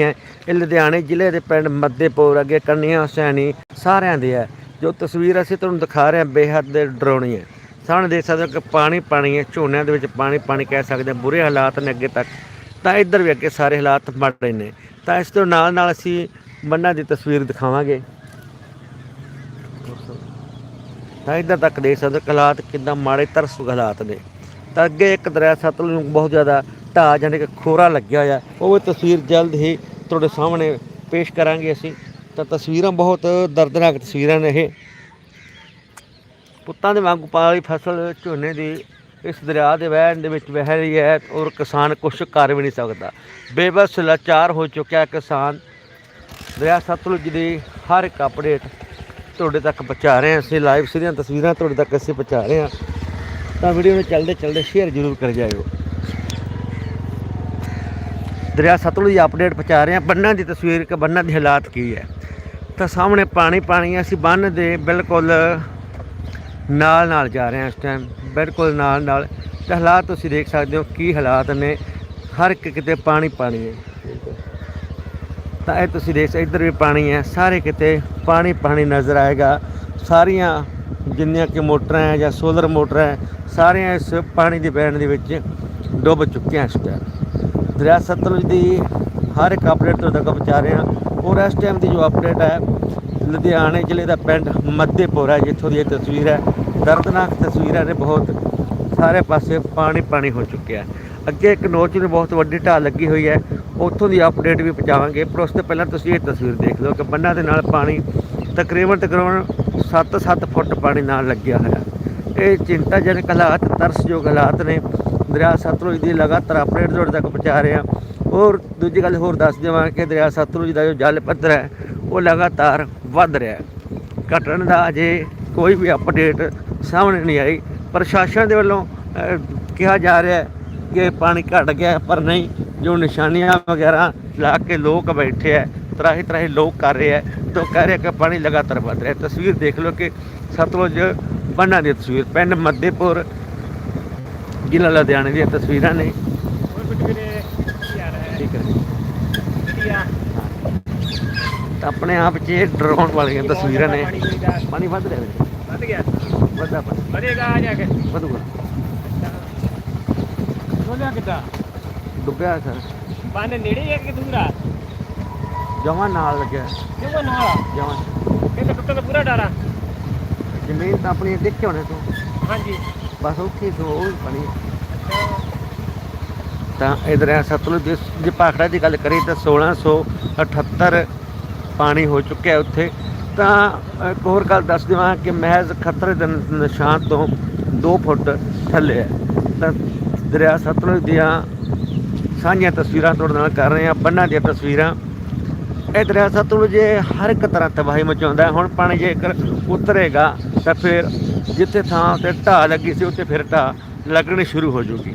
ਹੈ। ਇਹ ਲੁਧਿਆਣੇ ਜ਼ਿਲ੍ਹੇ ਦੇ ਪਿੰਡ ਮੱਦੇਪੁਰ, ਅੱਗੇ ਕੰਨਿਆ, ਸੈਣੀ ਸਾਰਿਆਂ ਦੇ ਹੈ। ਜੋ ਤਸਵੀਰ ਅਸੀਂ ਤੁਹਾਨੂੰ ਦਿਖਾ ਰਹੇ ਹਾਂ, ਬੇਹੱਦ ਡਰਾਉਣੀ ਹੈ। ਸਾਹਮਣੇ ਦੇਖ ਸਕਦੇ ਹੋ ਕਿ ਪਾਣੀ ਪਾਣੀ ਹੈ, ਝੋਨਿਆਂ ਦੇ ਵਿੱਚ ਪਾਣੀ ਪਾਣੀ ਕਹਿ ਸਕਦੇ ਹਾਂ, ਬੁਰੇ ਹਾਲਾਤ ਨੇ ਅੱਗੇ ਤੱਕ। ਤਾਂ ਇੱਧਰ ਵੀ ਅੱਗੇ ਸਾਰੇ ਹਾਲਾਤ ਮਾੜੇ ਰਹੇ ਨੇ। ਤਾਂ ਇਸ ਤੋਂ ਨਾਲ ਨਾਲ ਅਸੀਂ ਬੰਨਾਂ ਦੀ ਤਸਵੀਰ ਦਿਖਾਵਾਂਗੇ। ਤਾਂ ਇੱਧਰ ਤੱਕ ਦੇਖ ਸਕਦੇ ਹੋ ਕਿ ਹਾਲਾਤ ਕਿੰਨਾ ਮਾੜੇ ਤਰਸ ਹਾਲਾਤ ਨੇ। ਤਾਂ ਅੱਗੇ ਇੱਕ ਦਰਿਆ ਸਤਲੁਜ ਨੂੰ ਬਹੁਤ ਜ਼ਿਆਦਾ ਢਾਹ ਜਾਣੀ ਕਿ ਖੋਰਾ ਲੱਗਿਆ ਹੋਇਆ। ਉਹ ਵੀ ਤਸਵੀਰ ਜਲਦ ਹੀ ਤੁਹਾਡੇ ਸਾਹਮਣੇ ਪੇਸ਼ ਕਰਾਂਗੇ ਅਸੀਂ। ਤਾਂ ਤਸਵੀਰਾਂ ਬਹੁਤ ਦਰਦਨਾਕ ਤਸਵੀਰਾਂ ਨੇ ਇਹ। ਪੁੱਤਾਂ ਦੇ ਵਾਂਗ ਪਾਲੀ ਫਸਲ ਝੋਨੇ ਦੀ ਇਸ ਦਰਿਆ ਦੇ ਵਹਿਣ ਦੇ ਵਿੱਚ ਵਹਿ ਰਹੀ ਹੈ ਔਰ ਕਿਸਾਨ ਕੁਛ ਕਰ ਵੀ ਨਹੀਂ ਸਕਦਾ। ਬੇਬਸ ਲਾਚਾਰ ਹੋ ਚੁੱਕਿਆ ਕਿਸਾਨ। ਦਰਿਆ ਸਤਲੁਜ ਦੀ ਹਰ ਇੱਕ ਅਪਡੇਟ ਤੁਹਾਡੇ ਤੱਕ ਪਹੁੰਚਾ ਰਹੇ ਹਾਂ। ਅਸੀਂ ਲਾਈਵ ਸਿੱਧੀਆਂ ਤਸਵੀਰਾਂ ਤੁਹਾਡੇ ਤੱਕ ਅਸੀਂ ਪਹੁੰਚਾ ਰਹੇ ਹਾਂ। ਤਾਂ ਵੀਡੀਓ ਨੂੰ ਚੱਲਦੇ ਚੱਲਦੇ ਸ਼ੇਅਰ ਜ਼ਰੂਰ ਕਰ ਜਾਇਓ। ਦਰਿਆ ਸਤਲੁਜ ਦੀ ਅਪਡੇਟ ਪਹੁੰਚਾ ਰਹੇ ਹਾਂ। ਬੰਨਾਂ ਦੀ ਤਸਵੀਰ ਕਿ ਬੰਨਾਂ ਦੀ ਹਾਲਾਤ ਕੀ ਹੈ? ਤਾਂ ਸਾਹਮਣੇ ਪਾਣੀ ਪਾਣੀ ਅਸੀਂ ਬੰਨ ਦੇ ਬਿਲਕੁਲ ਨਾਲ ਨਾਲ ਜਾ ਰਹੇ ਹਾਂ ਇਸ ਟਾਈਮ ਬਿਲਕੁਲ ਨਾਲ ਨਾਲ ਤੇ ਹਾਲਾਤ ਤੁਸੀਂ ਦੇਖ ਸਕਦੇ ਹੋ ਕੀ ਹਾਲਾਤ ਨੇ। ਹਰ ਇੱਕ ਕਿਤੇ ਪਾਣੀ ਪਾਣੀ ਹੈ। ਤਾਂ ਇਹ ਤੁਸੀਂ ਦੇਖ ਸਕਦੇ ਇੱਧਰ ਵੀ ਪਾਣੀ ਹੈ। ਸਾਰੇ ਕਿਤੇ ਪਾਣੀ ਪਾਣੀ ਨਜ਼ਰ ਆਏਗਾ। ਸਾਰੀਆਂ ਜਿੰਨੀਆਂ ਕਿ ਮੋਟਰਾਂ ਹੈ ਜਾਂ ਸੋਲਰ ਮੋਟਰਾਂ ਹੈ, ਸਾਰੀਆਂ ਇਸ ਪਾਣੀ ਦੀ ਬਹਿਣ ਦੇ ਵਿੱਚ ਡੁੱਬ ਚੁੱਕੀਆਂ ਇਸ ਟਾਈਮ ਦਰਿਆ ਸਤਲੁਜ ਦੀ ਹਰ ਇੱਕ ਅਪਡੇਟ ਤੁਹਾਡੇ ਤੱਕ ਪਹੁੰਚਾ ਰਹੇ ਹਾਂ। ਔਰ ਇਸ ਟਾਈਮ ਦੀ ਜੋ ਅਪਡੇਟ ਹੈ, ਲੁਧਿਆਣੇ ਜ਼ਿਲ੍ਹੇ ਦਾ ਪਿੰਡ ਮੱਧੇਪੁਰ ਹੈ, ਜਿੱਥੋਂ ਦੀ ਇਹ ਤਸਵੀਰ ਹੈ। ਦਰਦਨਾਕ ਤਸਵੀਰਾਂ ਨੇ ਬਹੁਤ ਸਾਰੇ ਪਾਸੇ ਪਾਣੀ ਪਾਣੀ ਹੋ ਚੁੱਕਿਆ ਅੱਗੇ ਇੱਕ ਨੋਚ ਨੂੰ ਬਹੁਤ ਵੱਡੀ ਢਾਲ ਲੱਗੀ ਹੋਈ ਹੈ। ਉੱਥੋਂ ਦੀ ਅਪਡੇਟ ਵੀ ਪਹੁੰਚਾਵਾਂਗੇ। ਪਰ ਉਸ ਤੋਂ ਪਹਿਲਾਂ ਤੁਸੀਂ ਇਹ ਤਸਵੀਰ ਦੇਖ ਲਓ ਕਿ ਬੰਨਾਂ ਦੇ ਨਾਲ ਪਾਣੀ ਤਕਰੀਬਨ ਤਕਰੀਬਨ 7-7 ਫੁੱਟ ਪਾਣੀ ਨਾਲ ਲੱਗਿਆ ਹੋਇਆ ਇਹ ਚਿੰਤਾਜਨਕ ਹਾਲਾਤ, ਤਰਸਯੋਗ ਹਾਲਾਤ ਨੇ। ਦਰਿਆ ਸਤਲੁਜ ਦੀ ਲਗਾਤਾਰ ਅਪਡੇਟ ਤੁਹਾਡੇ ਤੱਕ ਪਹੁੰਚਾ ਰਹੇ ਹਾਂ। ਔਰ ਦੂਜੀ ਗੱਲ ਹੋਰ ਦੱਸ ਦੇਵਾਂ ਕਿ ਦਰਿਆ ਸਤਲੁਜ ਦਾ ਜੋ ਜਲ ਪੱਧਰ ਹੈ, ਉਹ ਲਗਾਤਾਰ ਵੱਧ ਰਿਹਾ ਹੈ। ਘਟਣ ਦਾ ਅਜੇ ਕੋਈ ਵੀ ਅਪਡੇਟ ਸਾਹਮਣੇ ਨਹੀਂ ਆਈ। ਪ੍ਰਸ਼ਾਸਨ ਦੇ ਵੱਲੋਂ ਕਿਹਾ ਜਾ ਰਿਹਾ ਹੈ ਕਿ ਪਾਣੀ ਘਟ ਗਿਆ ਪਰ ਨਹੀਂ, ਜੋ ਨਿਸ਼ਾਨੀਆਂ ਵਗੈਰਾ ਲਾ ਕੇ ਲੋਕ ਬੈਠੇ ਹੈ, ਤਰਾਹੀ ਤਰਾਹੀ ਲੋਕ ਕਰ ਰਹੇ ਹੈ, ਤਾਂ ਕਹਿ ਰਹੇ ਕਿ ਪਾਣੀ ਲਗਾਤਾਰ ਵੱਧ ਰਿਹਾ ਤਸਵੀਰ ਦੇਖ ਲਓ ਕਿ ਸਤਲੁਜ ਬੰਨਾਂ ਦੀ ਤਸਵੀਰ, ਪਿੰਡ ਮੱਦੇਪੁਰ ਜ਼ਿਲ੍ਹਾ ਲੁਧਿਆਣੇ ਦੀਆਂ ਤਸਵੀਰਾਂ ਨੇ। ਠੀਕ ਹੈ। ਤਾਂ ਆਪਣੇ ਆਪ 'ਚ ਡਰਾਉਣ ਵਾਲੀਆਂ ਤਸਵੀਰਾਂ ਨੇ। ਪਾਣੀ ਵੱਧ ਰਿਹਾ ਵੱਧ ਗਿਆ। ਵੱਧਾ ਪਾਣੀ। ਵਧੇਗਾ ਆ ਜਾ ਕੇ। ਵਧੂਗਾ। ਸੋਲਿਆ ਕਿੱਦਾਂ? ਡੁੱਬਿਆ ਸਰ। ਬੰਨ ਨੇੜੇ ਹੈ ਕਿ ਦੂਰ ਆ? ਜਮਾਂ ਨਾਲ ਲੱਗਿਆ। ਕਿਉਂ ਨਾਲ ਜਮਾਂ ਇਹ ਤਾਂ ਟੁੱਟਣ ਦਾ ਪੂਰਾ ਡਰ ਆ। ਜ਼ਮੀਨ ਤਾਂ ਆਪਣੀ ਦੇਖੇ ਹੋਣੇ ਤੋਂ। ਹਾਂਜੀ। ਬਸ ਉੱਥੇ ਤੋਂ ਉਹ ਵੀ ਪਾਣੀ ਤਾਂ ਇਧਰ ਆ ਸਤਲੁਜ ਦੇ ਜੇ ਭਾਖੜਾ ਦੀ ਗੱਲ ਕਰੀ ਤਾਂ 1678 ਪਾਣੀ ਹੋ ਚੁੱਕਿਆ ਉੱਥੇ। ਤਾਂ ਇੱਕ ਹੋਰ ਗੱਲ ਦੱਸ ਦੇਵਾਂ ਕਿ ਮਹਿਜ਼ ਖਤਰੇ ਦੇ ਨਿਸ਼ਾਨ ਤੋਂ 2 ਫੁੱਟ ਥੱਲੇ ਹੈ। ਤਾਂ ਦਰਿਆ ਸਤਲੁਜ ਦੀਆਂ ਸਾਂਝੀਆਂ ਤਸਵੀਰਾਂ ਤੁਹਾਡੇ ਨਾਲ ਕਰ ਰਹੇ ਹਾਂ, ਬੰਨਾਂ ਦੀਆਂ ਤਸਵੀਰਾਂ। ਇਹ ਦਰਿਆ ਸਤਲੁਜ ਇਹ ਹਰ ਇੱਕ ਤਰ੍ਹਾਂ ਤਬਾਹੀ ਮਚਾਉਂਦਾ ਹੁਣ ਪਾਣੀ ਜੇਕਰ ਉਤਰੇਗਾ, ਤਾਂ ਫਿਰ ਜਿੱਥੇ ਥਾਂ ਤੇ ਢਾਹ ਲੱਗੀ ਸੀ, ਉੱਥੇ ਫਿਰ ਢਾਹ ਲੱਗਣੀ ਸ਼ੁਰੂ ਹੋ ਜੂਗੀ।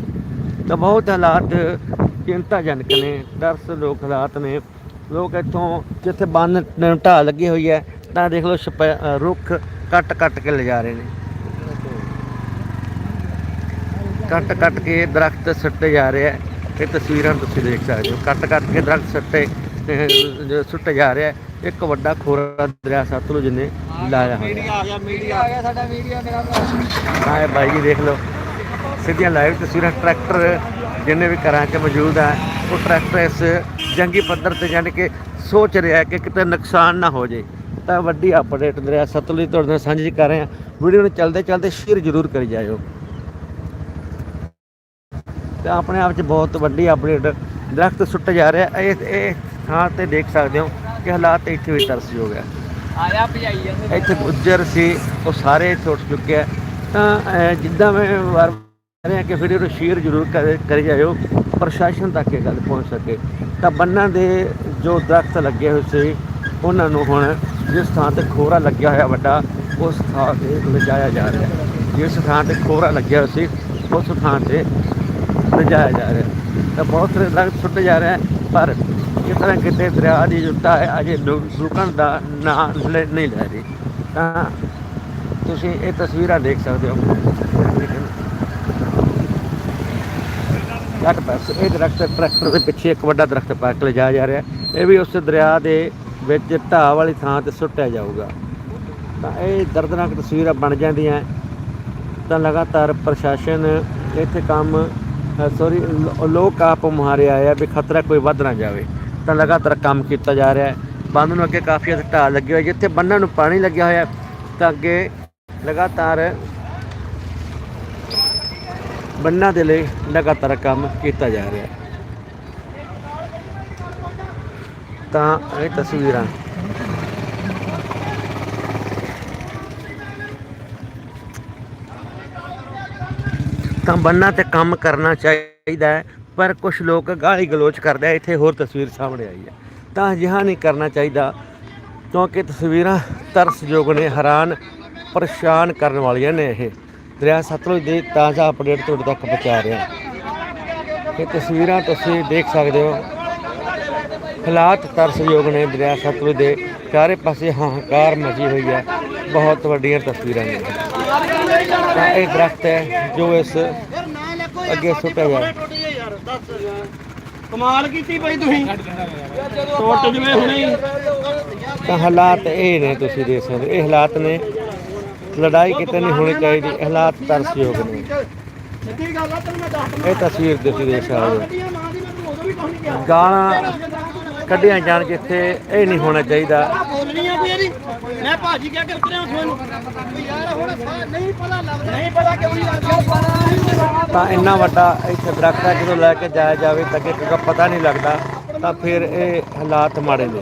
ਤਾਂ ਬਹੁਤ ਹਾਲਾਤ ਚਿੰਤਾਜਨਕ ਨੇ, ਦਰਸ ਲੋਕ ਹਾਲਾਤ ਨੇ। ਲੋਕ ਇੱਥੋਂ ਜਿੱਥੇ ਬੰਨ ਢਾਹ ਲੱਗੀ ਹੋਈ ਹੈ, ਤਾਂ ਦੇਖ ਲਓ ਛਪਾ- ਰੁੱਖ ਕੱਟ ਕੱਟ ਕੇ ਲਿਜਾ ਰਹੇ ਨੇ। ਕੱਟ ਕੱਟ ਕੇ ਦਰਖਤ ਸੱਟੇ ਜਾ ਰਹੇ ਆ ਇਹ ਤਸਵੀਰਾਂ ਤੁਸੀਂ ਦੇਖ ਸਕਦੇ ਹੋ। ਕੱਟ ਕੱਟ ਕੇ ਦਰਖਤ ਸੱਟੇ। ਤੇ ਜੋ ਸੁੱਟੇ ਜਾ ਰਿਹਾ ਹੈ। ਇੱਕ ਵੱਡਾ ਖੋਰਾ ਦਰਿਆ ਸਤਲੁਜ ਨੇ ਲਾਇਆ ਹੋਇਆ। ਆ ਗਿਆ ਮੀਡੀਆ ਆ ਗਿਆ ਸਾਡਾ ਮੀਡੀਆ ਮੇਰਾ ਹਾਂ ਇਹ ਬਾਈ ਜੀ ਦੇਖ ਲਓ। ਸਿੱਧੀਆਂ ਲਾਈਵ ਤਸਵੀਰਾਂ ਟਰੈਕਟਰ ਜਿੰਨੇ ਵੀ ਘਰਾਂ 'ਚ ਮੌਜੂਦ ਹੈ ਉਹ ਟਰੈਕਟਰ ਇਸ ਜੰਗੀ ਪੱਧਰ ਤੇ ਜਾਣੀ ਕਿ ਸੋਚ ਰਿਹਾ ਹੈ ਕਿ ਕਿਤੇ ਨੁਕਸਾਨ ਨਾ ਹੋ ਜੇ। ਤਾਂ ਵੱਡੀ ਅਪਡੇਟ ਦਰਿਆ ਸਤਲੁਜ ਤੁਹਾਡੇ ਨਾਲ ਸਾਂਝੀ ਕਰ ਰਹੇ। ਹਾਂ ਵੀਡੀਓ ਨੂੰ ਚੱਲਦੇ ਚੱਲਦੇ ਸ਼ੇਅਰ ਜ਼ਰੂਰ ਕਰੀ ਜਾਇਓ। ਤੇ ਆਪਣੇ ਆਪ 'ਚ ਬਹੁਤ ਵੱਡੀ ਅਪਡੇਟ ਦਰਖਤ ਸੁੱਟ ਜਾ ਰਿਹਾ। ਇਹ ਇਹ ਥਾਂ ਤੇ ਦੇਖ ਸਕਦੇ ਹੋ ਕਿ ਹਾਲਾਤ ਇੱਥੇ ਵੀ ਤਰਸਯੋਗ ਹੈ। ਆਇਆ ਭਜਾਈ ਜਾਂਦੇ ਇੱਥੇ ਗੁੱਜਰ ਸੀ, ਉਹ ਸਾਰੇ ਇੱਥੇ ਉੱਠ ਚੁੱਕੇ ਆ। ਤਾਂ ਜਿੱਦਾਂ ਮੈਂ ਵਾਰ ਕਹਿ ਰਿਹਾ ਕਿ ਵੀਡੀਓ ਨੂੰ ਸ਼ੇਅਰ ਜ਼ਰੂਰ ਕਰ- ਕਰੀ ਜਾਇਓ, ਪ੍ਰਸ਼ਾਸਨ ਤੱਕ ਇਹ ਗੱਲ ਪਹੁੰਚ ਸਕੇ। ਤਾਂ ਬੰਨਾਂ ਦੇ ਜੋ ਦਰਖਤ ਲੱਗੇ ਹੋਏ ਸੀ, ਉਹਨਾਂ ਨੂੰ ਹੁਣ ਜਿਸ ਥਾਂ ਤੇ ਖੋਰਾ ਲੱਗਿਆ ਹੋਇਆ ਵੱਡਾ, ਉਸ ਥਾਂ ਤੇ ਲਿਜਾਇਆ ਜਾ ਰਿਹਾ ਜਿਸ ਥਾਂ ਤੇ ਖੋਰਾ ਲੱਗਿਆ ਹੋਇਆ ਸੀ, ਉਸ ਥਾਂ ਤੇ ਲਿਜਾਇਆ ਜਾ ਰਿਹਾ ਤਾਂ ਬਹੁਤ ਸਾਰੇ ਦਰਖਤ ਸੁੱਟੇ ਜਾ ਰਹੇ ਪਰ ਕਿਤੇ ਨਾ ਕਿਤੇ ਦਰਿਆ ਦੀ ਜੁੱਤਾ ਹੈ, ਅਜੇ ਰੁ- ਦਾ ਨਾਂ, ਲੈ- ਨਹੀਂ ਲੈ ਰਹੀ। ਤਾਂ ਤੁਸੀਂ ਇਹ ਤਸਵੀਰਾਂ ਦੇਖ ਸਕਦੇ ਹੋ। ਕੱਟ ਪਾਸ ਇਹ ਦਰਖਤ ਟਰੈਕਟਰ ਦੇ ਪਿੱਛੇ ਇੱਕ ਵੱਡਾ ਦਰਖਤ ਪਾ ਕੇ ਲਿਜਾਇਆ ਜਾ ਰਿਹਾ। ਇਹ ਵੀ ਉਸ ਦਰਿਆ ਦੇ ਵਿੱਚ ਢਾਹ ਵਾਲੀ ਥਾਂ ਤੇ ਸੁੱਟਿਆ ਜਾਊਗਾ। ਤਾਂ ਇਹ ਦਰਦਨਾਕ ਤਸਵੀਰਾਂ ਬਣ ਜਾਂਦੀਆਂ। ਤਾਂ ਲਗਾਤਾਰ ਪ੍ਰਸ਼ਾਸਨ ਇੱਥੇ ਕੰਮ ਸੌਰੀ ਲੋਕ ਆਪ ਮੁਹਾਰੇ ਆਏ ਆ ਵੀ ਖਤਰਾ ਕੋਈ ਵੱਧ ਨਾ ਜਾਵੇ। ਤਾਂ ਲਗਾਤਾਰ ਕੰਮ ਕੀਤਾ ਜਾ ਰਿਹਾ ਹੈ। ਬੰਦ ਨੂੰ ਅੱਗੇ ਕਾਫੀ ਹੱਦ ਢਾਹ ਲੱਗੇ ਹੋਏ ਜਿੱਥੇ ਬੰਨਾਂ ਨੂੰ ਪਾਣੀ ਲੱਗਿਆ ਹੋਇਆ ਤਾਂ ਅੱਗੇ ਲਗਾਤਾਰ ਬੰਨਾਂ ਦੇ ਲਈ ਲਗਾਤਾਰ ਕੰਮ ਕੀਤਾ ਜਾ ਰਿਹਾ ਹੈ। ਤਾਂ ਇਹ ਤਸਵੀਰਾਂ ਤਾਂ ਬੰਨਾਂ ਤੇ ਕੰਮ ਕਰਨਾ ਚਾਹੀਦਾ ਹੈ। ਪਰ ਕੁਝ ਲੋਕ ਗਾਲੀ ਗਲੋਚ ਕਰਦੇ ਆ, ਇੱਥੇ ਹੋਰ ਤਸਵੀਰ ਸਾਹਮਣੇ ਆਈ ਹੈ। ਤਾਂ ਅਜਿਹਾ ਨਹੀਂ ਕਰਨਾ ਚਾਹੀਦਾ, ਕਿਉਂਕਿ ਤਸਵੀਰਾਂ ਤਰਸਯੋਗ ਨੇ, ਹੈਰਾਨ, ਪਰੇਸ਼ਾਨ ਕਰਨ ਵਾਲੀਆਂ ਨੇ ਇਹ। ਦਰਿਆ ਸਤਲੁਜ ਦੇ ਤਾਜ਼ਾ ਅਪਡੇਟ ਤੁਹਾਡੇ ਤੱਕ ਪਹੁੰਚਾ ਰਿਹਾ। ਇਹ ਤਸਵੀਰਾਂ ਤੁਸੀਂ ਦੇਖ ਸਕਦੇ ਹੋ। ਹਾਲਾਤ ਤਰਸਯੋਗ ਨੇ, ਦਰਿਆ ਸਤਲੁਜ ਦੇ ਚਾਰੇ ਪਾਸੇ ਹਾਹਾਕਾਰ ਮਚੀ ਹੋਈ ਹੈ। ਬਹੁਤ ਵੱਡੀਆਂ ਤਸਵੀਰਾਂ ਨੇ। ਤਾਂ ਇਹ ਦਰਖਤ ਹੈ ਜੋ ਇਸ ਅੱਗੇ ਸੁੱਟਿਆ ਕਮਾਲ ਕੀਤੀ ਬਈ ਤੁਸੀਂ। ਟੁੱਟ ਜਵੇ ਹੁਣੇ ਹੀ। ਤਾਂ ਹਾਲਾਤ ਇਹ ਨੇ ਤੁਸੀਂ ਦੇਖ ਸਕਦੇ। ਇਹ ਹਾਲਾਤ ਨੇ। ਲੜਾਈ ਕਿਤੇ ਨਹੀਂ ਹੋਣੀ ਚਾਹੀਦੀ। ਹਾਲਾਤ ਤਰਸਯੋਗ ਨੇ। ਇਹ ਤਸਵੀਰ ਤੁਸੀਂ ਦੇਖ ਸਕਦੇ ਹੋ। ਗਾਲਾਂ ਕੱਢੀਆਂ ਜਾਣ ਜਿੱਥੇ ਇਹ ਨਹੀਂ ਹੋਣਾ ਚਾਹੀਦਾ। ਆ ਬੋਲਣੀ ਆ ਕੋਈ ਇਹਦੀ। ਮੈਂ ਭਾਜੀ ਕਹਿ ਕੇ ਉਤਰਿਆ ਤੁਹਾਨੂੰ? ਵੀ ਯਾਰ ਹੁਣ ਸਾ- ਨਹੀਂ ਪਤਾ ਲੱਗਦਾ। ਨਹੀਂ ਪਤਾ ਕਿਉਂ ਨਹੀਂ ਲੱਗਦਾ। ਤਾਂ ਇੰਨਾ ਵੱਡਾ ਇੱਥੇ ਦਰਖਤ ਹੈ ਜਦੋਂ ਲੈ ਕੇ ਜਾਇਆ ਜਾਵੇ ਤਾਂ ਕਿ ਪਤਾ ਨਹੀਂ ਲੱਗਦਾ ਤਾਂ ਫਿਰ ਇਹ ਹਾਲਾਤ ਮਾੜੇ ਨੇ।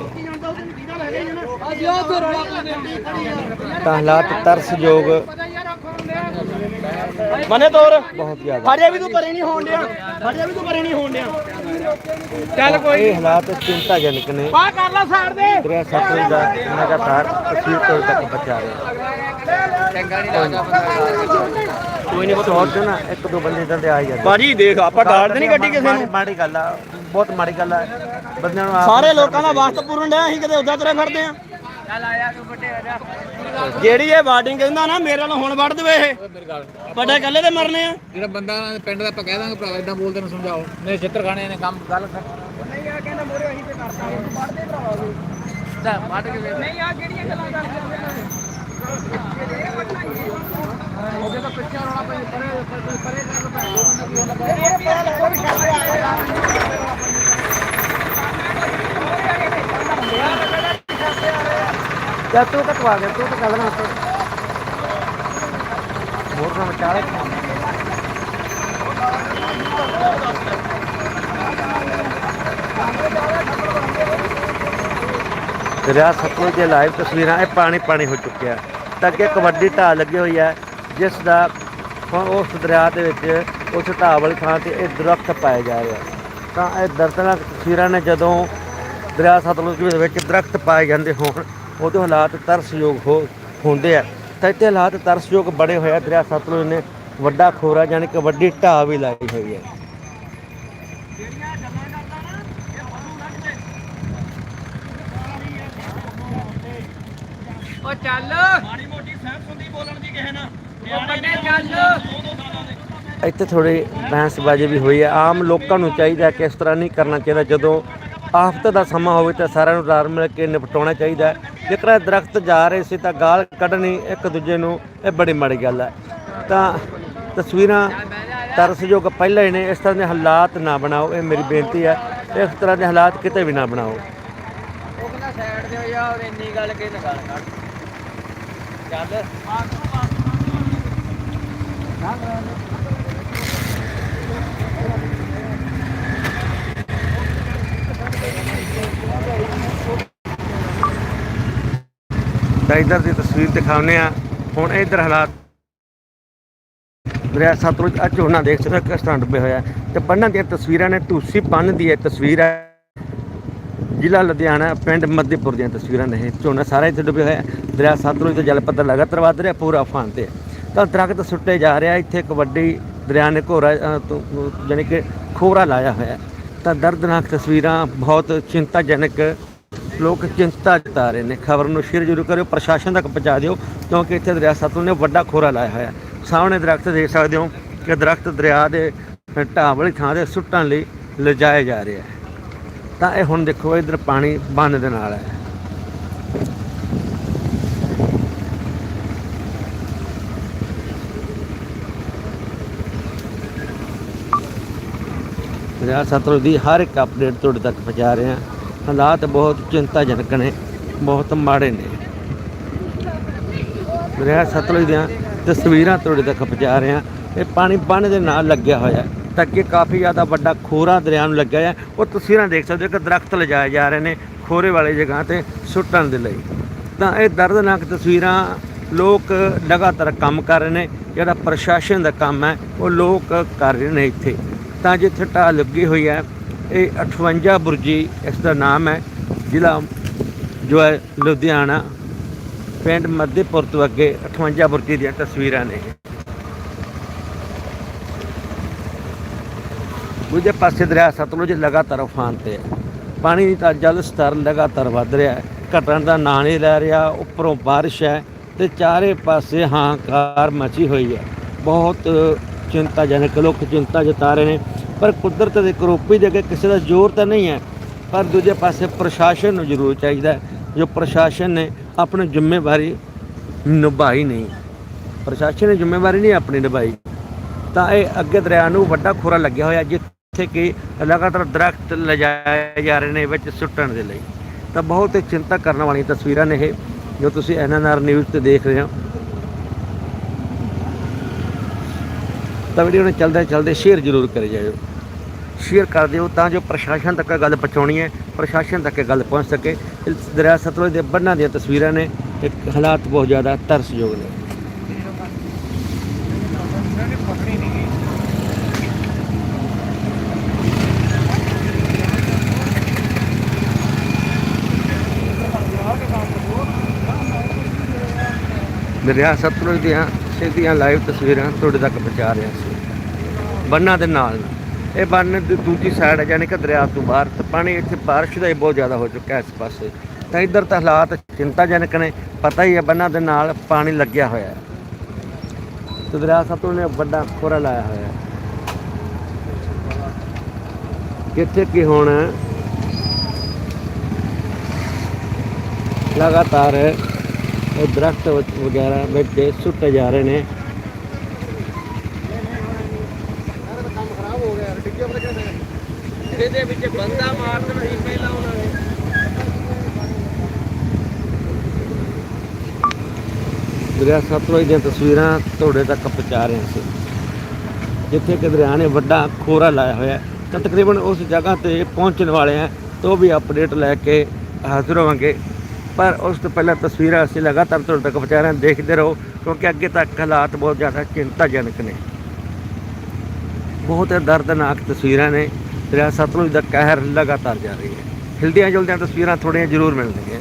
ਤਾਂ ਹਾਲਾਤ ਤਰਸਯੋਗ। ਮਨੇ ਤੋਰ। ਬਹੁਤ ਜ਼ਿਆਦਾ। ਹਜੇ ਵੀ ਤੂੰ ਪਰੇ ਨਹੀਂ ਹੋਣ ਡਿਆ। ਹਜੇ ਵੀ ਤੂੰ ਪਰੇ ਨਹੀਂ ਹੋਣ ਡਿਆ। ਚੱਲ ਤਾਂ ਇਹ ਹਾਲਾਤ ਚਿੰਤਾਜਨਕ ਨੇ। ਪਾ ਕਰ ਲਾ ਸਾਈਡ ਦੇ। ਦਰਿਆ ਸਤਲੁਜ ਦਾ ਲਗਾਤਾਰ ਤਸਵੀਰ ਤੋਂ ਤੱਕ ਪਹੁੰਚਾ ਰਿਹਾ ਕੋਈ ਨਹੀਂ ਸੋਚ ਨਾ। ਇੱਕ ਦੋ ਬੰਦੇ ਇਦਾਂ ਦੇ ਆ ਹੀ ਜਾਂਦੇ। ਬਾਜੀ ਦੇਖ ਆਪਾਂ ਡਾਲਦੇ ਨਹੀਂ ਗੱਡੀ ਕਿਸੇ ਮਾੜੀ- ਨੂੰ। ਮਾੜੀ ਗੱਲ ਆ ਬਹੁਤ ਮਾੜੀ ਗੱਲ ਆ। ਬੰਦਿਆਂ ਨੂੰ ਸਾਰੇ ਲੋਕਾਂ ਦਾ ਵਸਤ ਪੂਰਨ ਡਿਆ ਅਸੀਂ ਕਦੇ ਉਦਾਂ ਤੁਰੇ ਫਿਰਦੇ ਆ ਜਿਹੜੀ ਇਹ ਵਾਰਡਿੰਗ ਕਹਿੰਦਾ ਨਾ ਮੇਰੇ ਨਾਲ ਹੁਣ ਵੜ ਦੇਵੇ ਇਹ। ਵੱਡੇ ਕੱਲੇ ਤੇ ਮਰਨੇ ਆ। ਜਿਹੜਾ ਬੰਦਾ ਪਿੰਡ ਦਾ ਆਪਾਂ ਕਹਿ ਦਾਂਗੇ ਭਰਾ ਇਦਾਂ ਬੋਲਦੇ ਨੂੰ ਸਮਝਾਓ। ਨਹੀਂ ਛਿੱਤਰ ਖਾਣੇ ਨੇ ਕੰਮ ਗੱਲ ਕਰ ਨਹੀਂ ਆ ਕਹਿੰਦਾ ਮੋਰੇ ਅਸੀਂ ਤੇ ਕਰਤਾ ਭਰਾਵਾ ਵੱਢ ਕੇ ਵੇਖ ਨਹੀਂ ਆ ਕਿਹੜੀਆਂ ਗੱਲਾਂ ਕਰਦੇ ਉਹਦੇ ਤਾਂ ਪਿੱਛੇ ਰੋਣਾ ਪਏ ਪਰੇ ਪਰੇ ਕਰਨ ਪੈ ਦੋ ਬੰਦੇ ਕੋਲ ਜਾਂ ਤੂੰ ਕਟਵਾ ਦੇ, ਤੂੰ ਤਾਂ ਗੱਲ ਨਾ ਮੋਰ ਨਾ ਵਿਚਾਲੇ ਦਰਿਆ ਸਤਲੁਜ ਦੇ ਲਾਈਵ ਤਸਵੀਰਾਂ, ਇਹ ਪਾਣੀ ਪਾਣੀ ਹੋ ਚੁੱਕਿਆ। ਤਾਂ ਅੱਗੇ ਕਬੱਡੀ ਢਾਹ ਲੱਗੀ ਹੋਈ ਹੈ, ਜਿਸ ਦਾ ਹੁਣ ਉਸ ਦਰਿਆ ਦੇ ਵਿੱਚ, ਉਸ ਢਾਹ ਵਾਲੀ ਥਾਂ ਤੇ ਇਹ ਦਰਖਤ ਪਾਏ ਜਾ ਰਿਹਾ ਤਾਂ ਇਹ ਦਰਦਨਾਕ ਤਸਵੀਰਾਂ ਨੇ ਜਦੋਂ ਦਰਿਆ ਸਤਲੁਜ ਦੇ ਵਿੱਚ ਦਰਖਤ ਪਾਏ ਜਾਂਦੇ ਹੋਣ ਉਹਦੇ ਹਾਲਾਤ ਤਰਸਯੋਗ ਹੋ ਹੁੰਦੇ ਆ। ਤਾਂ ਇੱਥੇ ਹਾਲਾਤ ਤਰਸਯੋਗ ਬੜੇ ਹੋਏ ਆ। ਦਰਿਆ ਸਤਲੁਜ ਨੇ ਵੱਡਾ ਖੋਰਾ ਯਾਨੀ ਕਿ ਵੱਡੀ ਢਾਹ ਵੀ ਲਾਈ ਹੋਈ ਹੈ। ਉਹ ਚੱਲ। ਮਾੜੀ ਮੋਟੀ ਸਹਿਬ ਸੁੰਦੀ ਬੋਲਣ ਦੀ ਕਿਸੇ ਨਾਲ। ਉਹ ਬੰਦੇ ਚੱਲ। ਇੱਥੇ ਥੋੜੀ ਬਹਿਸਬਾਜ਼ੀ ਵੀ ਹੋਈ ਹੈ। ਆਮ ਲੋਕਾਂ ਨੂੰ ਚਾਹੀਦਾ ਕਿ ਇਸ ਤਰ੍ਹਾਂ ਨਹੀਂ ਕਰਨਾ ਚਾਹੀਦਾ। ਜਦੋਂ ਆਫਤ ਦਾ ਸਮਾਂ ਹੋਵੇ ਤਾਂ ਸਾਰਿਆਂ ਨੂੰ ਰਲ ਮਿਲ ਕੇ ਨਿਪਟਾਉਣਾ ਚਾਹੀਦਾ ਹੈ। ਜੇਕਰ ਇਹ ਦਰਖਤ ਜਾ ਰਹੇ ਸੀ ਤਾਂ ਗਾਲ ਕੱਢਣੀ ਇੱਕ ਦੂਜੇ ਨੂੰ ਇਹ ਬੜੀ ਮਾੜੀ ਗੱਲ ਹੈ। ਤਾਂ ਤਸਵੀਰਾਂ ਤਰਸਯੋਗ ਪਹਿਲਾਂ ਹੀ ਨੇ, ਇਸ ਤਰ੍ਹਾਂ ਦੇ ਹਾਲਾਤ ਨਾ ਬਣਾਓ, ਇਹ ਮੇਰੀ ਬੇਨਤੀ ਹੈ। ਇਸ ਤਰ੍ਹਾਂ ਦੇ ਹਾਲਾਤ ਕਿਤੇ ਵੀ ਨਾ ਬਣਾਓ। ਉਹ ਕਹਿੰਦਾ ਸਾਈਡ ਤੇ ਹੋ ਜਾ ਉਹ ਇੰਨੀ ਗੱਲ ਕੇ ਨਾ ਕੱਢ ਚੱਲ। ਤਾਂ ਇੱਧਰ ਦੀ ਤਸਵੀਰ ਦਿਖਾਉਂਦੇ ਆ ਹੁਣ ਇੱਧਰ ਹਾਲਾਤ ਦਰਿਆ ਸਤਲੁਜ ਅੱਜ ਝੋਨਾ ਦੇਖ ਸਕਦੇ ਕਿਸ ਤਰ੍ਹਾਂ ਡੁੱਬੇ ਹੋਇਆ ਤੇ ਬੰਨਾਂ ਦੀਆਂ ਤਸਵੀਰਾਂ ਨੇ ਤੁਸੀਂ ਪੰਨ ਦੀ ਇਹ ਤਸਵੀਰ ਹੈ। ਜ਼ਿਲ੍ਹਾ ਲੁਧਿਆਣਾ ਪਿੰਡ ਮੱਧੇਪੁਰ ਦੀਆਂ ਤਸਵੀਰਾਂ ਨੇ ਇਹ। ਝੋਨਾ ਸਾਰਾ ਇੱਥੇ ਡੁੱਬਿਆ ਹੋਇਆ ਦਰਿਆ ਸਤਲੁਜ ਤੇ ਜਲ ਪੱਧਰ ਲਗਾਤਾਰ ਵੱਧ ਰਿਹਾ ਪੂਰਾ ਅਫਾਨ ਤੇ। ਤਾਂ ਦਰਖਤ ਸੁੱਟੇ ਜਾ ਰਿਹਾ ਇੱਥੇ ਇੱਕ ਵੱਡੀ ਦਰਿਆ ਨੇ ਘੋਰਾ ਅ, ਜਾਣੀ ਕਿ ਖੋਰਾ ਲਾਇਆ ਹੋਇਆ ਤਾਂ ਦਰਦਨਾਕ ਤਸਵੀਰਾਂ ਬਹੁਤ ਚਿੰਤਾਜਨਕ ਲੋਕ ਚਿੰਤਾ ਜਤਾ ਰਹੇ ਨੇ। ਖਬਰ ਨੂੰ ਸ਼ੇਅਰ ਜ਼ਰੂਰ ਕਰਿਓ, ਪ੍ਰਸ਼ਾਸਨ ਤੱਕ ਪਹੁੰਚਾ ਦਿਓ, ਕਿਉਂਕਿ ਇੱਥੇ ਦਰਿਆ ਸਤਲੁਜ ਨੇ ਵੱਡਾ ਖੋਰਾ ਲਾਇਆ ਹੋਇਆ ਸਾਹਮਣੇ ਦਰਖਤ ਦੇਖ ਸਕਦੇ ਹੋ ਕਿ ਦਰਖਤ ਦਰਿਆ ਦੇ ਢਾਬ ਵਾਲੀ ਥਾਂ ਤੇ ਸੁੱਟਣ ਲਈ ਲਿਜਾਏ ਜਾ ਰਿਹਾ ਹੈ। ਤਾਂ ਇਹ ਹੁਣ ਦੇਖੋ, ਇਧਰ ਪਾਣੀ ਬੰਨ ਦੇ ਨਾਲ ਹੈ। ਦਰਿਆ ਸਤਲੁਜ ਦੀ ਹਰ ਇੱਕ ਅਪਡੇਟ ਤੁਹਾਡੇ ਤੱਕ ਪਹੁੰਚਾ ਰਿਹਾ ਹਾਲਾਤ ਬਹੁਤ ਚਿੰਤਾਜਨਕ ਨੇ, ਬਹੁਤ ਮਾੜੇ ਨੇ। ਦਰਿਆ ਸਤਲੁਜ ਦੀਆਂ ਤਸਵੀਰਾਂ ਤੁਹਾਡੇ ਤੱਕ ਪਹੁੰਚਾ ਰਿਹਾ ਇਹ ਪਾਣੀ ਬੰਨ ਦੇ ਨਾਲ ਲੱਗਿਆ ਹੋਇਆ ਤਾਂ ਕਿ ਕਾਫੀ ਜ਼ਿਆਦਾ ਵੱਡਾ ਖੋਰਾ ਦਰਿਆ ਨੂੰ ਲੱਗਿਆ ਹੈ। ਉਹ ਤਸਵੀਰਾਂ ਦੇਖ ਸਕਦੇ ਹੋ ਕਿ ਦਰਖਤ ਲਜਾਏ ਜਾ ਰਹੇ ਨੇ ਖੋਰੇ ਵਾਲੀ ਜਗ੍ਹਾ ਤੇ ਸੁੱਟਣ ਦੇ ਲਈ। ਤਾਂ ਇਹ ਦਰਦਨਾਕ ਤਸਵੀਰਾਂ ਲੋਕ ਲਗਾਤਾਰ ਕੰਮ ਕਰ ਰਹੇ ਨੇ। ਜਿਹੜਾ ਪ੍ਰਸ਼ਾਸਨ ਦਾ ਕੰਮ ਹੈ, ਉਹ ਲੋਕ ਕਰ ਰਹੇ ਨੇ ਇੱਥੇ। ਤਾਂ ਜਿੱਥੇ ਢਾਹ ਲੱਗੀ ਹੋਈ ਹੈ, ਇਹ 58 ਬੁਰਜੀ ਇਸ ਦਾ ਨਾਮ ਹੈ, ਜ਼ਿਲ੍ਹਾ ਜੋ ਹੈ ਲੁਧਿਆਣਾ, ਪਿੰਡ ਮੱਧੇਪੁਰ ਤੋਂ ਅੱਗੇ 58 ਬੁਰਜੀ ਦੀਆਂ ਤਸਵੀਰਾਂ ਨੇ। ਦੂਜੇ ਪਾਸੇ ਦਰਿਆ ਸਤਲੁਜ ਲਗਾਤਾਰ ਉਫਾਨ ਤੇ ਹੈ। ਪਾਣੀ ਤਾਂ ਜਲ ਸਤਰ ਲਗਾਤਾਰ ਵੱਧ ਰਿਹਾ ਹੈ। ਘਟਣ ਦਾ ਨਾਂ ਨਹੀਂ ਲੈ ਰਿਹਾ, ਉੱਪਰੋਂ ਬਾਰਿਸ਼ ਹੈ ਤੇ ਚਾਰੇ ਪਾਸੇ ਹਾਂਕਾਰ ਮਚੀ ਹੋਈ ਹੈ। ਬਹੁਤ ਚਿੰਤਾਜਨਕ ਲੋਕ ਚਿੰਤਾ ਜਤਾ ਰਹੇ ਨੇ। ਪਰ ਕੁਦਰਤ ਦੇ ਕਰੋਪੀ ਦੇ ਅੱਗੇ ਕਿਸੇ ਦਾ ਜ਼ੋਰ ਤਾਂ ਨਹੀਂ ਹੈ। ਪਰ ਦੂਜੇ ਪਾਸੇ ਪ੍ਰਸ਼ਾਸਨ ਨੂੰ ਜ਼ਰੂਰ ਚਾਹੀਦਾ ਜੋ ਪ੍ਰਸ਼ਾਸਨ ਨੇ ਆਪਣੀ ਜ਼ਿੰਮੇਵਾਰੀ ਨਿਭਾਈ ਨਹੀਂ। ਪ੍ਰਸ਼ਾਸਨ ਨੇ ਜ਼ਿੰਮੇਵਾਰੀ ਨਹੀਂ ਆਪਣੀ ਨਿਭਾਈ। ਤਾਂ ਇਹ ਅੱਗੇ ਦਰਿਆ ਨੂੰ ਵੱਡਾ ਖੋਰਾ ਲੱਗਿਆ ਹੋਇਆ, ਜਿੱਥੇ ਕਿ ਲਗਾਤਾਰ ਦਰਖਤ ਲਜਾਏ ਜਾ ਰਹੇ ਨੇ ਵਿੱਚ ਸੁੱਟਣ ਦੇ ਲਈ। ਤਾਂ ਬਹੁਤ ਹੀ ਚਿੰਤਾ ਕਰਨ ਵਾਲੀਆਂ ਤਸਵੀਰਾਂ ਨੇ ਇਹ, ਜੋ ਤੁਸੀਂ ਐਨਐਨਆਰ ਨਿਊਜ਼ ਤੇ ਦੇਖ ਰਹੇ ਹੋ। ਤਾਂ ਵੀਡੀਓ ਨੂੰ ਚਲਦੇ ਚਲਦੇ ਸ਼ੇਅਰ ਜ਼ਰੂਰ ਕਰੇ ਜਾਇਓ। ਸ਼ੇਅਰ ਕਰ ਦਿਓ ਤਾਂ ਜੋ ਪ੍ਰਸ਼ਾਸਨ ਤੱਕ ਗੱਲ ਪਹੁੰਚਾਉਣੀ ਹੈ, ਪ੍ਰਸ਼ਾਸਨ ਤੱਕ ਇਹ ਗੱਲ ਪਹੁੰਚ ਸਕੇ। ਇਸ ਦਰਿਆ ਸਤਲੁਜ ਦੇ ਬੰਨਾਂ ਦੀਆਂ ਤਸਵੀਰਾਂ ਨੇ, ਇੱਕ ਹਾਲਾਤ ਬਹੁਤ ਜ਼ਿਆਦਾ ਤਰਸਯੋਗ ਨੇ। ਦਰਿਆ ਸਤਲੁਜ ਦੀਆਂ ਸਿੱਧੀਆਂ ਲਾਈਵ ਤਸਵੀਰਾਂ ਤੁਹਾਡੇ ਤੱਕ ਪਹੁੰਚਾ ਰਿਹਾ ਸੀ ਬੰਨਾਂ ਦੇ ਨਾਲ। ਇਹ ਬੰਨ ਦੀ, ਦੂਜੀ ਸਾਈਡ ਹੈ ਯਾਨੀ ਕਿ ਦਰਿਆ ਤੋਂ ਬਾਹਰ। ਤੇ ਪਾਣੀ ਇੱਥੇ ਬਾਰਿਸ਼ ਦਾ ਹੀ ਬਹੁਤ ਜ਼ਿਆਦਾ ਹੋ ਚੁੱਕਾ ਹੈ ਇਸ ਪਾਸੇ। ਤਾਂ ਇੱਧਰ ਤਾਂ ਹਾਲਾਤ ਚਿੰਤਾਜਨਕ ਨੇ, ਪਤਾ ਹੀ ਹੈ ਬੰਨਾਂ ਦੇ ਨਾਲ ਪਾਣੀ ਲੱਗਿਆ ਹੋਇਆ ਹੈ। ਤੇ ਦਰਿਆ ਸਤਲੁਜ ਨੇ ਵੱਡਾ ਖੋਰਾ ਲਾਇਆ ਹੋਇਆ ਹੈ। ਕਿੱਥੇ ਕੀ ਹੁਣ ਲਗਾਤਾਰ ਇਹ ਦਰਖਤ ਵਗੈਰਾ ਵਿੱਚ ਸੁੱਟੇ ਜਾ ਰਹੇ ਨੇ। ਕੰਮ ਖਰਾਬ ਹੋ ਗਿਆ ਯਾਰ ਡਿੱਗੇ ਪਤਾ ਕਿਹਨੇ ਇਹਦੇ ਵਿੱਚ ਬੰਦਾ ਮਾਰ ਦੇਣਾ ਸੀ ਪਹਿਲਾਂ ਉਹਨਾਂ ਨੇ। ਦਰਿਆ ਸਤਲੁਜ ਦੀਆਂ ਤਸਵੀਰਾਂ ਤੁਹਾਡੇ ਤੱਕ ਪਹੁੰਚਾ ਰਹੇ ਸੀ ਜਿੱਥੇ ਕਿ ਦਰਿਆ ਨੇ ਵੱਡਾ ਖੋਰਾ ਲਾਇਆ ਹੋਇਆ ਤਾਂ ਤਕਰੀਬਨ ਉਸ ਜਗ੍ਹਾ ਤੇ ਪਹੁੰਚਣ ਵਾਲੇ ਆ ਤੋਂ ਵੀ ਅਪਡੇਟ ਲੈ ਕੇ ਹਾਜ਼ਰ ਹੋਵਾਂਗੇ। ਪਰ ਉਸ ਤੋਂ ਪਹਿਲਾਂ ਤਸਵੀਰਾਂ ਅਸੀਂ ਲਗਾਤਾਰ ਤੁਹਾਡੇ ਤੱਕ ਪਹੁੰਚਾ ਰਹੇ ਹਾਂ। ਦੇਖਦੇ ਰਹੋ, ਕਿਉਂਕਿ ਅੱਗੇ ਤੱਕ ਹਾਲਾਤ ਬਹੁਤ ਜ਼ਿਆਦਾ ਚਿੰਤਾਜਨਕ ਨੇ। ਬਹੁਤ ਦਰਦਨਾਕ ਤਸਵੀਰਾਂ ਨੇ। ਦਰਿਆ ਸਤਲੁਜ ਦਾ ਕਹਿਰ ਲਗਾਤਾਰ ਜਾ ਰਹੀ ਹੈ। ਹਿਲਦੀਆਂ ਜੁਲਦੀਆਂ ਤਸਵੀਰਾਂ ਥੋੜ੍ਹੀਆਂ ਜ਼ਰੂਰ ਮਿਲਣਗੀਆਂ।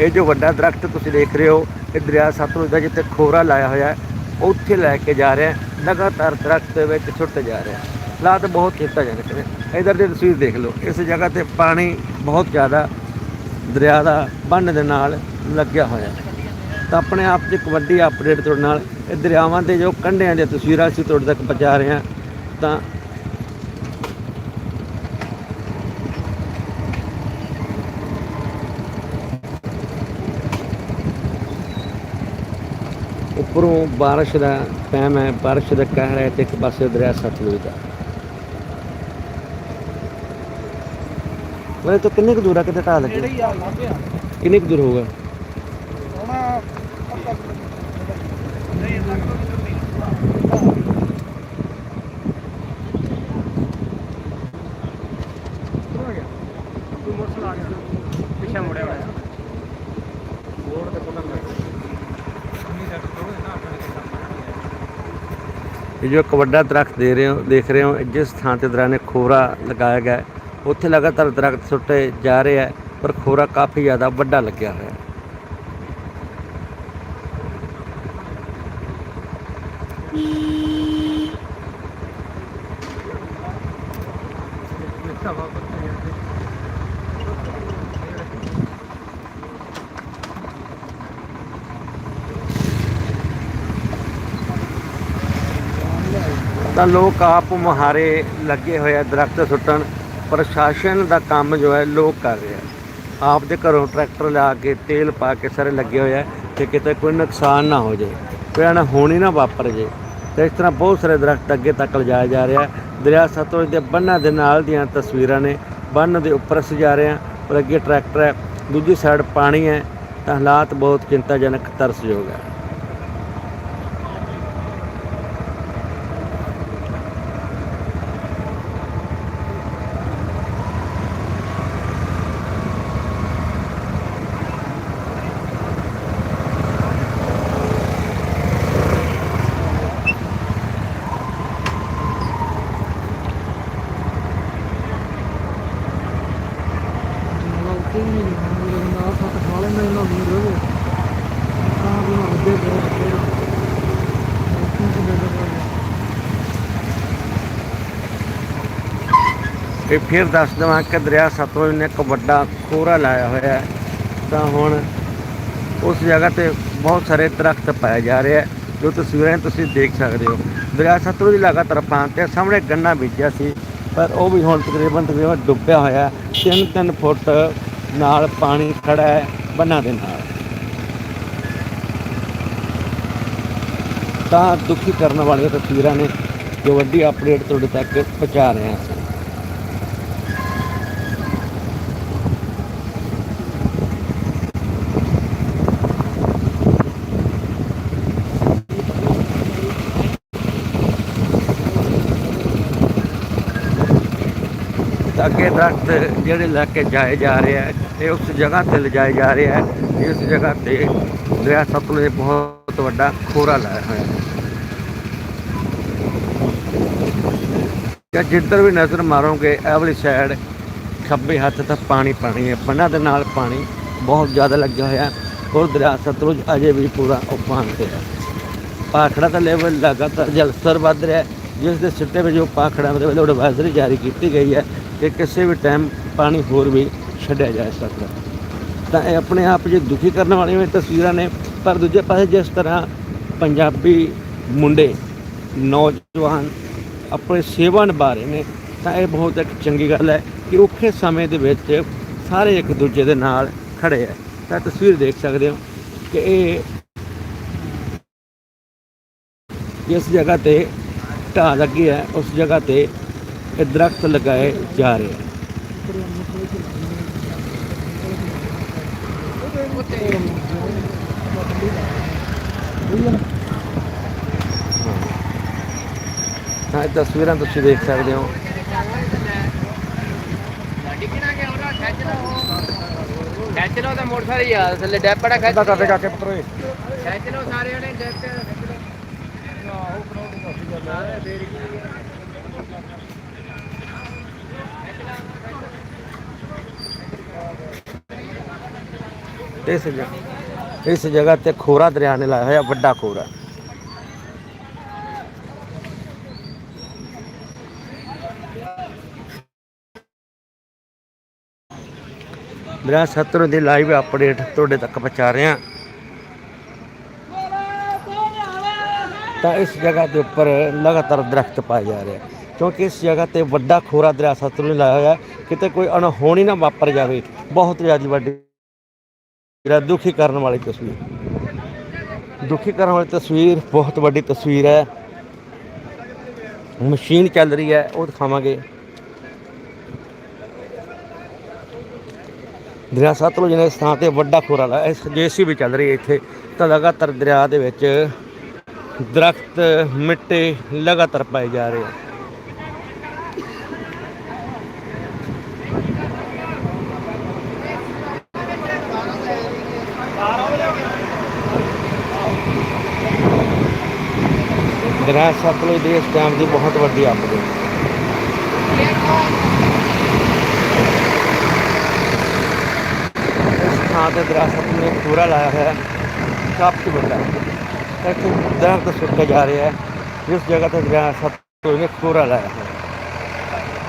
ਇਹ ਜੋ ਵੱਡਾ ਦਰਖਤ ਤੁਸੀਂ ਦੇਖ ਰਹੇ ਹੋ, ਇਹ ਦਰਿਆ ਸਤਲੁਜ ਦਾ ਜਿੱਥੇ ਖੋਰਾ ਲਾਇਆ ਹੋਇਆ ਹੈ, ਉੱਥੇ ਲੈ ਕੇ ਜਾ ਰਿਹਾ ਲਗਾਤਾਰ ਦਰਖਤ ਦੇ ਵਿੱਚ ਛੁੱਟ ਜਾ ਰਿਹਾ ਹਾਲਾਤ ਬਹੁਤ ਚਿੰਤਾਜਨਕ ਨੇ। ਇਧਰ ਦੀ ਤਸਵੀਰ ਦੇਖ ਲਓ। ਇਸ ਜਗ੍ਹਾ ਤੇ ਪਾਣੀ ਬਹੁਤ ਜ਼ਿਆਦਾ ਦਰਿਆ ਦਾ ਬੰਨ ਦੇ ਨਾਲ ਲੱਗਿਆ ਹੋਇਆ। ਹੈ ਤਾਂ ਆਪਣੇ ਆਪ 'ਚ ਇੱਕ ਵੱਡੀ ਅਪਡੇਟ ਤੁਹਾਡੇ ਨਾਲ ਇਹ ਦਰਿਆਵਾਂ ਦੇ ਜੋ ਕੰਢਿਆਂ ਦੀਆਂ ਤਸਵੀਰਾਂ ਅਸੀਂ ਤੁਹਾਡੇ ਤੱਕ ਪਹੁੰਚਾ ਰਹੇ ਹਾਂ, ਤਾਂ ਉੱਪਰੋਂ ਬਾਰਿਸ਼ ਦਾ ਟਾਈਮ ਹੈ। ਬਾਰਿਸ਼ ਦਾ ਕਹਿਰ ਹੈ ਤੇ ਇੱਕ ਪਾਸੇ ਦਰਿਆ ਸਤਲੁਜ ਦਾ। ਵੈਸੇ ਤਾਂ ਕਿੰਨੇ ਕੁ ਦੂਰ ਆ ਕਿਤੇ ਢਾਹ ਲੱਗੀ ਹੀ ਆ ਲੱਗੇ ਆ ਕਿੰਨੇ ਕੁ ਦੂਰ ਹੋਊਗਾ ਹੁਣ ਨਹੀਂ ਪਿੱਛੇ ਮੁੜਿਆ ਹੋਇਆ ਬੋਰਡ ਤੇ ਕੋਲ ਲੱਗ ਇਹ ਜੋ ਇੱਕ ਵੱਡਾ ਦਰਖਤ ਦੇ ਰਹੇ ਹੋ ਦੇਖ ਰਹੇ ਹੋ ਜਿਸ ਥਾਂ ਤੇ ਦਰਾਂ ਨੇ ਖੋਰਾ ਲਗਾਇਆ ਗਿਆ ਹੈ, ਉੱਥੇ ਲਗਾਤਾਰ ਦਰਖਤ ਸੁੱਟੇ ਜਾ ਰਹੇ ਆ, ਪਰ ਖੋਰਾ ਕਾਫੀ ਜ਼ਿਆਦਾ ਵੱਡਾ ਲੱਗਿਆ ਹੋਇਆ। ਤਾਂ ਲੋਕ ਆਪ ਮੁਹਾਰੇ ਲੱਗੇ ਹੋਏ ਆ ਦਰਖਤ ਸੁੱਟਣ। ਪ੍ਰਸ਼ਾਸਨ ਦਾ ਕੰਮ ਜੋ ਹੈ, ਲੋਕ ਕਰ ਰਹੇ ਆ ਆਪ ਦੇ ਘਰੋਂ ਟਰੈਕਟਰ ਲਾ ਕੇ, ਤੇਲ ਪਾ ਕੇ ਸਾਰੇ ਲੱਗੇ ਹੋਏ ਆ ਕਿ ਕਿਤੇ ਕੋਈ ਨੁਕਸਾਨ ਨਾ ਹੋ ਜਾਏ। ਕੋਈ ਨਾ ਹੋਣੀ ਨਾ ਵਾਪਰ ਜੇ ਤੇ ਇਸ ਤਰ੍ਹਾਂ ਬਹੁਤ ਸਾਰੇ ਦਰਖਤ ਅੱਗੇ ਤੱਕ ਲਿਜਾਇਆ ਜਾ ਰਿਹਾ ਦਰਿਆ ਸਤਲੁਜ ਦੇ ਬੰਨਾਂ ਦੇ ਨਾਲ ਦੀਆਂ ਤਸਵੀਰਾਂ ਨੇ। ਬੰਨ ਦੇ ਉੱਪਰ ਅਸੀਂ ਜਾ ਰਹੇ ਹਾਂ ਪਰ ਅੱਗੇ ਟਰੈਕਟਰ ਹੈ, ਦੂਜੀ ਸਾਈਡ ਪਾਣੀ ਹੈ, ਤਾਂ ਹਾਲਾਤ ਬਹੁਤ ਚਿੰਤਾਜਨਕ ਤਰਸਯੋਗ ਹੈ। ਇਹ ਫਿਰ ਦੱਸ ਦੇਵਾਂ ਕਿ ਦਰਿਆ ਸਤਲੁਜ ਨੇ ਇੱਕ ਵੱਡਾ ਖੋਰਾ ਲਾਇਆ ਹੋਇਆ ਹੈ ਤਾਂ ਹੁਣ ਉਸ ਜਗ੍ਹਾ ਤੇ ਬਹੁਤ ਸਾਰੇ ਦਰਖਤ ਪਾਏ ਜਾ ਰਹੇ ਹੈ, ਜੋ ਤਸਵੀਰਾਂ ਤੁਸੀਂ ਦੇਖ ਸਕਦੇ ਹੋ ਦਰਿਆ ਸਤਲੁਜ ਲਗਾਤਾਰ ਪਾਣ ਤੇ ਸਾਹਮਣੇ ਗੰਨਾ ਬੀਜਿਆ ਸੀ, ਪਰ ਉਹ ਵੀ ਹੁਣ ਤਕਰੀਬਨ ਤਕਰੀਬਨ ਡੁੱਬਿਆ ਹੋਇਆ ਹੈ। ਤਿੰਨ ਤਿੰਨ ਫੁੱਟ ਨਾਲ ਪਾਣੀ ਖੜਾ ਹੈ, ਬੰਨਾਂ ਦੇ ਨਾਲ। ਤਾਂ ਦੁਖੀ ਕਰਨ ਵਾਲੀਆਂ ਤਸਵੀਰਾਂ ਨੇ ਜੋ ਵੱਡੀ ਅਪਡੇਟ ਤੁਹਾਡੇ ਤੱਕ ਪਹੁੰਚਾ ਰਹੇ ਹਾਂ। ਅਸੀਂ ਅੱਗੇ ਦਰਖਤ ਜਿਹੜੇ ਲੈ ਕੇ ਜਾਏ ਜਾ ਰਹੇ ਹੈ ਇਹ ਉਸ ਜਗ੍ਹਾ ਤੇ ਲਿਜਾਏ ਜਾ ਰਿਹਾ ਹੈ। ਜਿਸ ਜਗ੍ਹਾ ਤੇ ਦਰਿਆ ਸਤਲੁਜ ਨੇ ਬਹੁਤ ਵੱਡਾ ਖੋਰਾ ਲਾਇਆ ਹੋਇਆ ਹੈ। ਜਾਂ ਜਿੱਧਰ ਵੀ ਨਜ਼ਰ ਮਾਰੋਗੇ, ਇਹ ਵਾਲੀ ਸਾਈਡ ਖੱਬੇ ਹੱਥ ਤੱਕ ਪਾਣੀ ਪਾਣੀ ਹੈ। ਪੰਨਾਂ ਦੇ ਨਾਲ ਪਾਣੀ ਬਹੁਤ ਜ਼ਿਆਦਾ ਲੱਗਿਆ ਹੋਇਆ ਔਰ ਦਰਿਆ ਸਤਲੁਜ ਅਜੇ ਵੀ ਪੂਰਾ ਉਫਾਨ ਤੇ ਹੈ। ਪਾਖੜਾ ਦਾ ਲੈਵਲ ਲਗਾਤਾਰ ਜਲਸਤਰ ਵੱਧ ਰਿਹਾ ਹੈ। ਜਿਸ ਦੇ ਸਿੱਟੇ ਵਜੋਂ ਜੋ ਪਾਖੜਾ ਦੇ ਵੱਲੋਂ ਐਡਵਾਈਜ਼ਰੀ ਜਾਰੀ ਕੀਤੀ ਗਈ ਹੈ ਕਿ ਕਿਸੇ ਵੀ ਟਾਈਮ ਪਾਣੀ ਹੋਰ ਵੀ ਛੱਡਿਆ ਜਾ ਸਕਦਾ ਤਾਂ ਇਹ ਆਪਣੇ ਆਪ 'ਚ ਦੁਖੀ ਕਰਨ ਵਾਲੀਆਂ ਤਸਵੀਰਾਂ ਨੇ, ਪਰ ਦੂਜੇ ਪਾਸੇ ਜਿਸ ਤਰ੍ਹਾਂ ਪੰਜਾਬੀ ਮੁੰਡੇ, ਨੌਜਵਾਨ ਆਪਣੇ ਸੇਵਾ ਨਿਭਾ ਰਹੇ ਨੇ, ਤਾਂ ਇਹ ਬਹੁਤ ਇੱਕ ਚੰਗੀ ਗੱਲ ਹੈ ਕਿ ਔਖੇ ਸਮੇਂ ਦੇ ਵਿੱਚ ਸਾਰੇ ਇੱਕ ਦੂਜੇ ਦੇ ਨਾਲ ਖੜੇ ਹੈ ਤਾਂ ਤਸਵੀਰ ਦੇਖ ਸਕਦੇ ਹੋ ਕਿ ਇਹ ਜਿਸ ਜਗ੍ਹਾ ਤੇ ਢਾਹ ਲੱਗੀ ਹੈ, ਉਸ ਜਗ੍ਹਾ ਤੇ ਇਹ ਦਰਖਤ ਲਗਾਏ ਜਾ ਰਹੇ ਹੈ ਹਾਂ ਇਹ ਤਸਵੀਰਾਂ ਤੁਸੀਂ ਦੇਖ ਸਕਦੇ ਹੋ। ਖਿੱਚ ਲਓ ਤਾਂ ਮੋਟਰਸਾਈਕਲ ਯਾਰ ਥੱਲੇ ਡੈਪ ਬੜਾ ਖਿੱਚ ਕਰਦੇ ਕਾਕੇ ਪੁੱਤਰੋ ਖਿੱਚ ਲਓ ਸਾਰੇ ਜਣੇ ਡੈਪ ਇਸ ਜਗ੍ਹਾ ਇਸ ਜਗ੍ਹਾ ਤੇ ਖੋਰਾ ਦਰਿਆ ਨੇ ਲਾਇਆ ਹੋਇਆ, ਵੱਡਾ ਖੋਰਾ। ਦਰਿਆ ਸਤਲੁਜ ਦੀ ਲਾਈਵ ਅਪਡੇਟ ਤੁਹਾਡੇ ਤੱਕ ਪਹੁੰਚਾ ਰਿਹਾ। ਤਾਂ ਇਸ ਜਗ੍ਹਾ ਦੇ ਉੱਪਰ ਲਗਾਤਾਰ ਦਰਖਤ ਪਾਏ ਜਾ ਰਹੇ ਕਿਉਂਕਿ ਇਸ ਜਗ੍ਹਾ ਤੇ ਵੱਡਾ ਖੋਰਾ ਦਰਿਆ ਸਤਲੁਜ ਨੇ ਲਾਇਆ ਹੋਇਆ, ਕਿਤੇ ਕੋਈ ਅਣਹੋਣੀ ਨਾ ਵਾਪਰ ਜਾਵੇ, ਬਹੁਤ ਜ਼ਿਆਦਾ ਵੱਡੀ ਜਿਹੜਾ ਦੁਖੀ ਕਰਨ ਵਾਲੀ ਤਸਵੀਰ। ਦੁਖੀ ਕਰਨ ਵਾਲੀ ਤਸਵੀਰ ਬਹੁਤ ਵੱਡੀ ਤਸਵੀਰ ਹੈ। ਮਸ਼ੀਨ ਚੱਲ ਰਹੀ ਹੈ, ਉਹ ਦਿਖਾਵਾਂਗੇ। ਦਰਿਆ ਸਤਲੁਜ ਨੇ ਇਸ ਤੇ ਵੱਡਾ ਖੋਰਾ ਲਾਇਆ, ਇਸ ਜੇਸੀਬੀ ਚੱਲ ਰਹੀ ਹੈ ਇੱਥੇ। ਤਾਂ ਲਗਾਤਾਰ ਦਰਿਆ ਦੇ ਵਿੱਚ ਦਰਖਤ, ਮਿੱਟੇ ਲਗਾਤਾਰ ਪਾਏ ਜਾ ਰਹੇ ਆ ਦਰਿਆ ਸਤਲੁਜ ਦੀ ਇਸ ਟਾਈਮ ਦੀ ਬਹੁਤ ਵੱਡੀ ਆਪਦੇ ਇਸ ਥਾਂ ਤੇ ਦਰਿਆ ਸਤਲੁਜ ਨੇ ਪੂਰਾ ਲਾਇਆ ਹੋਇਆ ਹੈ। ਕਾਫੀ ਵੱਡਾ। ਇੱਥੇ ਦਰਖਤ ਸੁੱਕੇ ਜਾ ਰਿਹਾ ਹੈ। ਜਿਸ ਜਗ੍ਹਾ ਤੇ ਦਰਿਆ ਸਤਲੁਜ ਨੇ ਪੂਰਾ ਲਾਇਆ ਹੈ।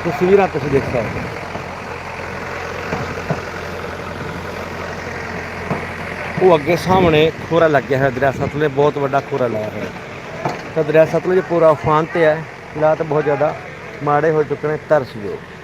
ਤਸਵੀਰਾਂ ਤੁਸੀਂ ਦੇਖ ਸਕਦੇ ਹੋ। ਉਹ ਅੱਗੇ ਸਾਹਮਣੇ ਖੋਰਾ ਲੱਗਿਆ ਹੋਇਆ ਦਰਿਆ ਸਤਲੁਜ ਬਹੁਤ ਵੱਡਾ ਖੋਰਾ ਲਾਇਆ ਹੋਇਆ ਤਾਂ ਦਰਿਆ ਸਤਲੁਜ ਪੂਰਾ ਉਫਾਨ ਤੇ ਹੈ। ਹਾਲਾਤ ਬਹੁਤ ਜ਼ਿਆਦਾ ਮਾੜੇ ਹੋ ਚੁੱਕੇ ਨੇ ਤਰਸਯੋਗ।